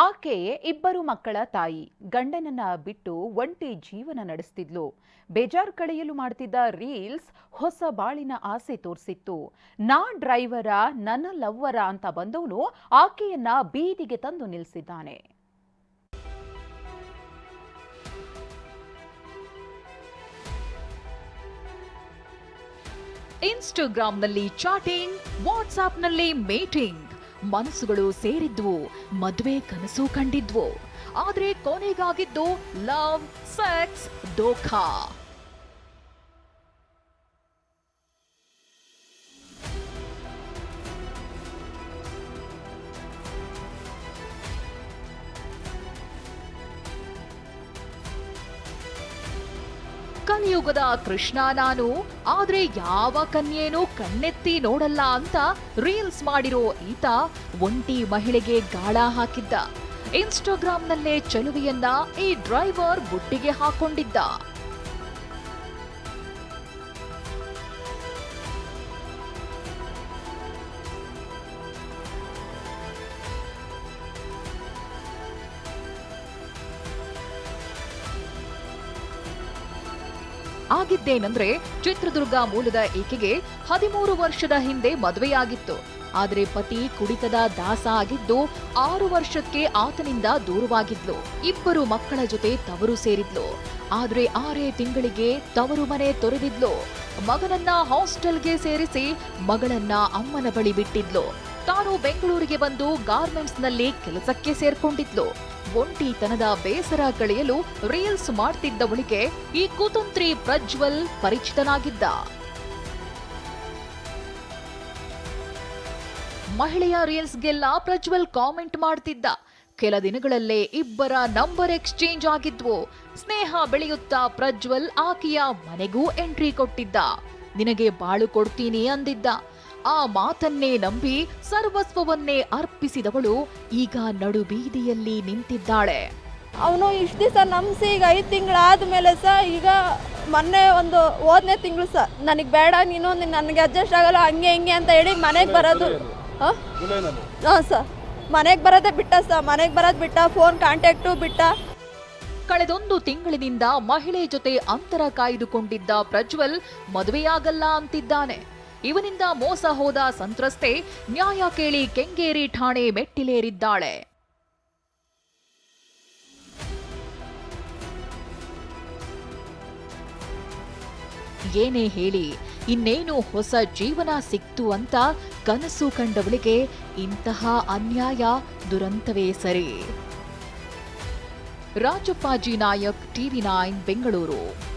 ಆಕೆ ಇಬ್ಬರು ಮಕ್ಕಳ ತಾಯಿ ಗಂಡನನ್ನ ಬಿಟ್ಟು ಒಂಟಿ ಜೀವನ ನಡೆಸ್ತಿದ್ಲು. ಬೇಜಾರ್ ಕಳೆಯಲು ಮಾಡ್ತಿದ್ದ ರೀಲ್ಸ್ ಹೊಸ ಬಾಳಿನ ಆಸೆ ತೋರಿಸಿತ್ತು. ನಾ ಡ್ರೈವರ, ನನ್ನ ಲವ್ವರ ಅಂತ ಬಂದವನು ಆಕೆಯನ್ನ ಬೀದಿಗೆ ತಂದು ನಿಲ್ಲಿಸಿದ್ದಾನೆ ಇನ್ಸ್ಟಾಗ್ರಾಂನಲ್ಲಿ ಚಾಟಿಂಗ್, ವಾಟ್ಸಾಪ್ನಲ್ಲಿ ಮೀಟಿಂಗ್. ಮನಸ್ಸುಗಳು ಸೇರಿದ್ವು ಮದುವೆ ಕನಸು ಕಂಡಿದ್ವು. ಆದ್ರೆ ಕೊನೆಗಾಗಿದ್ದು ಲವ್ ಸೆಕ್ಸ್ ದೋಖಾ ಕಲಿಯುಗದ ಕೃಷ್ಣ ನಾನು. ಆದ್ರೆ ಯಾವ ಕನ್ಯೇನೂ ಕಣ್ಣೆತ್ತಿ ನೋಡಲ್ಲ ಅಂತ ರೀಲ್ಸ್ ಮಾಡಿರೋ ಈತ ಒಂಟಿ ಮಹಿಳೆಗೆ ಗಾಳ ಹಾಕಿದ್ದ. ಇನ್ಸ್ಟಾಗ್ರಾಂನಲ್ಲೇ ಚಲುವೆಯನ್ನ ಈ ಡ್ರೈವರ್ ಬುಟ್ಟಿಗೆ ಹಾಕೊಂಡಿದ್ದ. ಆಗಿದ್ದೇನೆಂದ್ರೆ ಚಿತ್ರದುರ್ಗ ಮೂಲದ ಈಕೆಗೆ ಹದಿಮೂರು ವರ್ಷದ ಹಿಂದೆ ಮದುವೆಯಾಗಿತ್ತು. ಆದರೆ ಪತಿ ಕುಡಿತದ ದಾಸ ಆಗಿದ್ದು ಆರು ವರ್ಷಕ್ಕೆ ಆತನಿಂದ ದೂರವಾಗಿದ್ಲು. ಇಬ್ಬರು ಮಕ್ಕಳ ಜೊತೆ ತವರು ಸೇರಿದ್ಲು. ಆದ್ರೆ ಆರೇ ತಿಂಗಳಿಗೆ ತವರು ಮನೆ ತೊರೆದಿದ್ಲು. ಮಗನನ್ನ ಹಾಸ್ಟೆಲ್ಗೆ ಸೇರಿಸಿ ಮಗಳನ್ನ ಅಮ್ಮನ ಬಳಿ ಬಿಟ್ಟಿದ್ಲು. ತಾನು ಬೆಂಗಳೂರಿಗೆ ಬಂದು ಗಾರ್ಮೆಂಟ್ಸ್ನಲ್ಲಿ ಕೆಲಸಕ್ಕೆ ಸೇರ್ಕೊಂಡಿದ್ಲು. ಒಂಟಿತನದ ಬೇಸರ ಕಳೆಯಲು ರೀಲ್ಸ್ ಮಾಡ್ತಿದ್ದವಳಿಗೆ ಈ ಕುತಂತ್ರಿ ಪ್ರಜ್ವಲ್ ಪರಿಚಿತನಾಗಿದ್ದ. ಮಹಿಳೆಯ ರೀಲ್ಸ್ಗೆಲ್ಲ ಪ್ರಜ್ವಲ್ ಕಾಮೆಂಟ್ ಮಾಡ್ತಿದ್ದ. ಕೆಲ ದಿನಗಳಲ್ಲೇ ಇಬ್ಬರ ನಂಬರ್ ಎಕ್ಸ್ಚೇಂಜ್ ಆಗಿದ್ವು. ಸ್ನೇಹ ಬೆಳೆಯುತ್ತಾ ಪ್ರಜ್ವಲ್ ಆಕೆಯ ಮನೆಗೂ ಎಂಟ್ರಿ ಕೊಟ್ಟಿದ್ದ. ನಿನಗೆ ಬಾಳು ಕೊಡ್ತೀನಿ ಅಂದಿದ್ದ. ಆ ಮಾತನ್ನೇ ನಂಬಿ ಸರ್ವಸ್ವವನ್ನೇ ಅರ್ಪಿಸಿದವಳು ಈಗ ನಡು ಬೀದಿಯಲ್ಲಿ ನಿಂತಿದ್ದಾಳೆ. ಅವನು ಇಷ್ಟು ದಿವಸ ನಂಬಿಸಿ ಈಗ ಐದು ತಿಂಗಳಾದ್ಮೇಲೆ ಸರ್ ಈಗ ಮೊನ್ನೆ ಒಂದು ಹೋದನೇ ತಿಂಗಳು ಸರ್ ನನಗೆ ಬೇಡ ನೀನು ನನಗೆ ಅಡ್ಜಸ್ಟ್ ಆಗಲ್ಲ ಹಂಗೆ ಹಿಂಗೆ ಅಂತ ಹೇಳಿ ಮನೆಗೆ ಬರೋದು. ಹಾಂ? ಹಾಂ ಸರ್ ಮನೆಗೆ ಬರೋದೇ ಬಿಟ್ಟ ಸರ್ ಮನೆಗೆ ಬರೋದು ಬಿಟ್ಟ ಫೋನ್ ಕಾಂಟ್ಯಾಕ್ಟು ಬಿಟ್ಟ. ಕಳೆದೊಂದು ತಿಂಗಳಿನಿಂದ ಮಹಿಳೆ ಜೊತೆ ಅಂತರ ಕಾಯ್ದುಕೊಂಡಿದ್ದ ಪ್ರಜ್ವಲ್ ಮದುವೆಯಾಗಲ್ಲ ಅಂತಿದ್ದಾನೆ. ಇವನಿಂದ ಮೋಸ ಹೋದ ಸಂತ್ರಸ್ತೆ ನ್ಯಾಯ ಕೇಳಿ ಕೆಂಗೇರಿ ಠಾಣೆ ಮೆಟ್ಟಿಲೇರಿದ್ದಾಳೆ. ಏನೇ ಹೇಳಿ, ಇನ್ನೇನು ಹೊಸ ಜೀವನ ಸಿಕ್ತು ಅಂತ ಕನಸು ಕಂಡವಳಿಗೆ ಇಂತಹ ಅನ್ಯಾಯ ದುರಂತವೇ ಸರಿ. Rajappaji Nayak TV nine, Bengaluru.